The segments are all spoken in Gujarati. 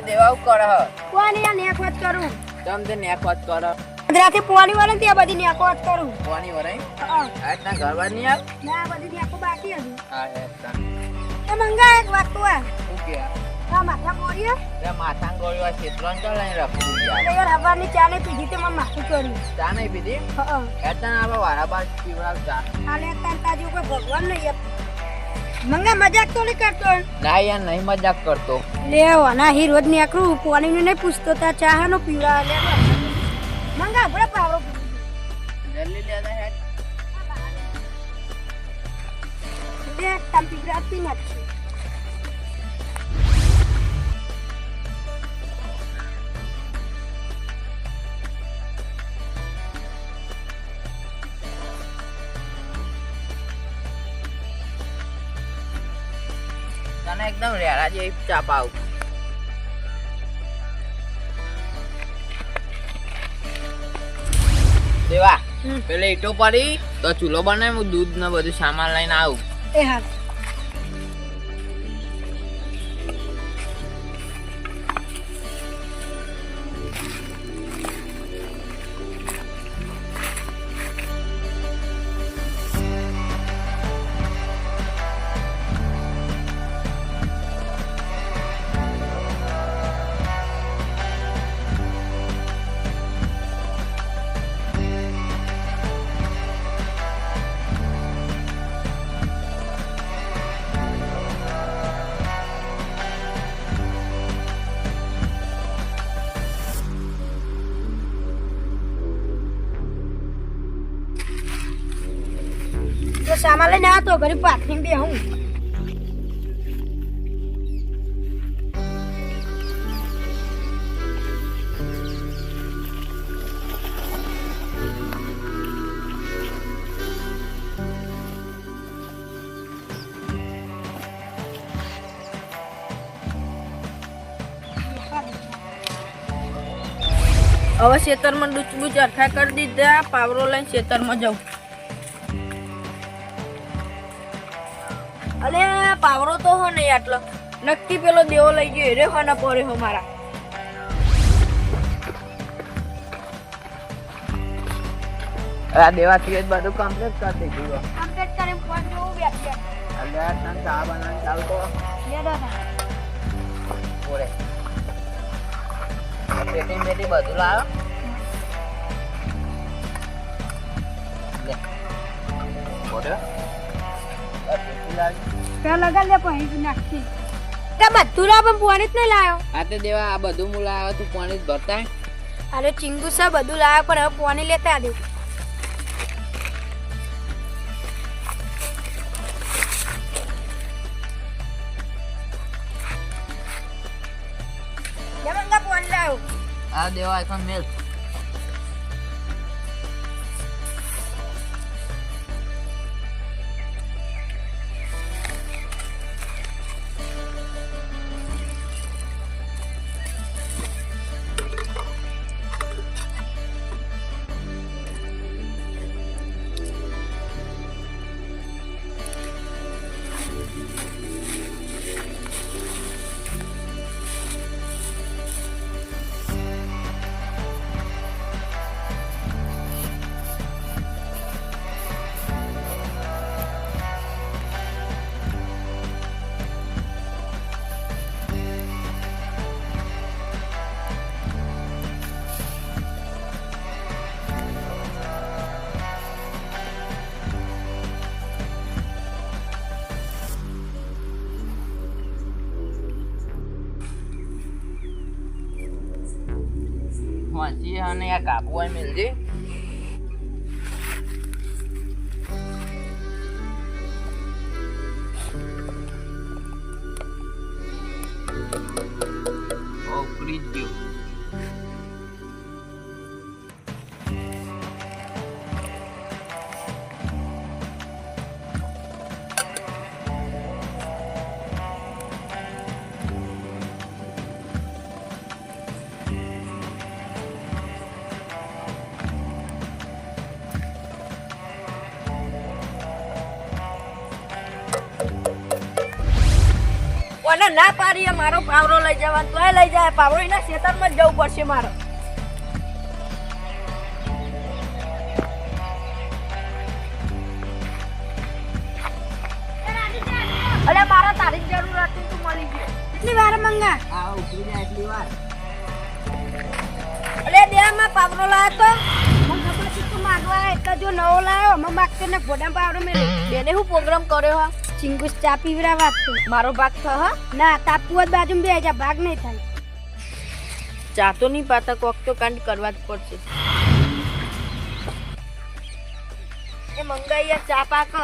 દેવા કર કરે હ કોની આ કરું? તમ તે નેક વાત કરે. રાતે પોણી ત્યાં બધી નેકવત કરું. કોની વરાઈ હા. આ તને ઘર આવ ના બધી નેકો બાકી હતી. હા હે મંગા એક વાત તો આ શું કે? માથા તે માથાં ગોળ્યો આ ક્ષેત્રણ તો લઈને રાખું એટલે યાર હવાની ચા ને પીધી તે મને માથું કર્યું. ચા નહીં પીધી? હા એ તને આપણે વારા બાર પીવડાવ ચા. આલે તાર તાજુ કોઈ ભગવાન નહીં. મંગા મજાક તો નહીં કરતો? ના યાર નહીં મજાક કરતો. લે ના હી રોજ નીકળું પોણી નહીં પૂછતો તા ચા નો પીવા લે મંગા બડા પાવરો જલ્દી લેતા હેડ. લે તમ પીવડા પી નાખી તને એકદમ રેડા જેવી ચા પાવ દેવા. પેલે ઈટો પડી તો ચૂલો બનાવી હું દૂધ ને બધું સામાન લઈને આવું એ હા તો સામાન લઈને આવતો, ઘરે પાથરી બે હું હવે ખેતરમાં ડૂચબૂચ અરખા કરી દીધા, પાવરો લઈને ખેતરમાં જાઉં. અલે પાવરો તો હો નહીં આટલો. નક્કી પેલો દેવો લઈ ગયો રે હો ના પડે હો મારા. આ દેવાથી જ બધું કમ્પ્લીટ કરી દીધું કમ્પ્લીટ કરીને ફોન જોઉં બેઠી અલે તને ચા બનાવીને ચાલ તો લે દાદા ઓરે. પેટી પેટી બધું લાવ. લે. બોલ્યો પેટી લાવી. પેલા લગા લે તે બધું લા પણ પોણી જ નહીં લાયો. આ તો દેવા આ બધું હું લાવ્યો તું પાણી જ ભરતા અરે ચિંગુ બધું લાવ્યો પણ હવે પોણી લેતા દે. પોણી આ દેવા આઈફોન મેલ. વાંચી અને આ કાપુ હોય મિલજે ઓ ઉકળી ગયો. મને ના પાડીએ મારો પાવરો લઈ જવાનો તોય લઈ જાય. પાવરો એના ખેતરમાં જ જવું પડશે મારો. અલે મારે તારી જરૂર હતી તું મળી ગયો. કેટલી વાર મંગા આ ઉતરી જાય એટલી વાર. અલે દેમાં પાવરો લાવ્યો તો? હું ખબર છે તું માંગવા એટલે જો નવો લાવ્યો અમે માગતો ને ઘોડા પાવડો મેં બેને હું પ્રોગ્રામ કર્યો હા? ચિંગુસ ચા પીવરા વાત છે મારો ભાગ થ હા. ના તાપુઆત બાજુ બે જા ભાગ નહીં થાય. ચા તો નહીં પાતા કોક તો કાંડ કરવા જ પડશે. એ મંગાઈ ચા પાક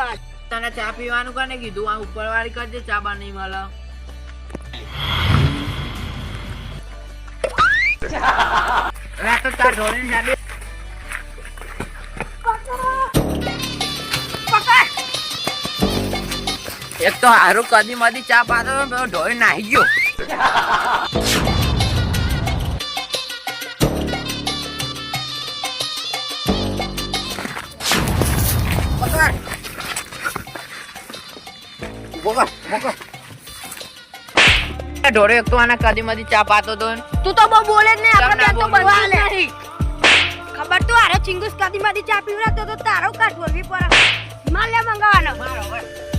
તને ચા પીવાનું કોને કીધું? આ ઉપરવાળી કરજે ચા બા નહીં મળે. રાતો ચા ઢોળીને જાડી એક તો હારું કદી મદી ચા પાતો તો પેલો ઢોળી નાહી ગયો. ઢોળે એક તો આના કદી મદી ચા પાતો તો. તું તો બહુ બોલે જ નહીં આપણે તો બનવા નહીં. ખબર તો આરે ચિંગુસ કદી મદી ચા પીવરા તો તારો કાઢ બોલવી પડે હિમાલય મંગાવવાનો. મારો.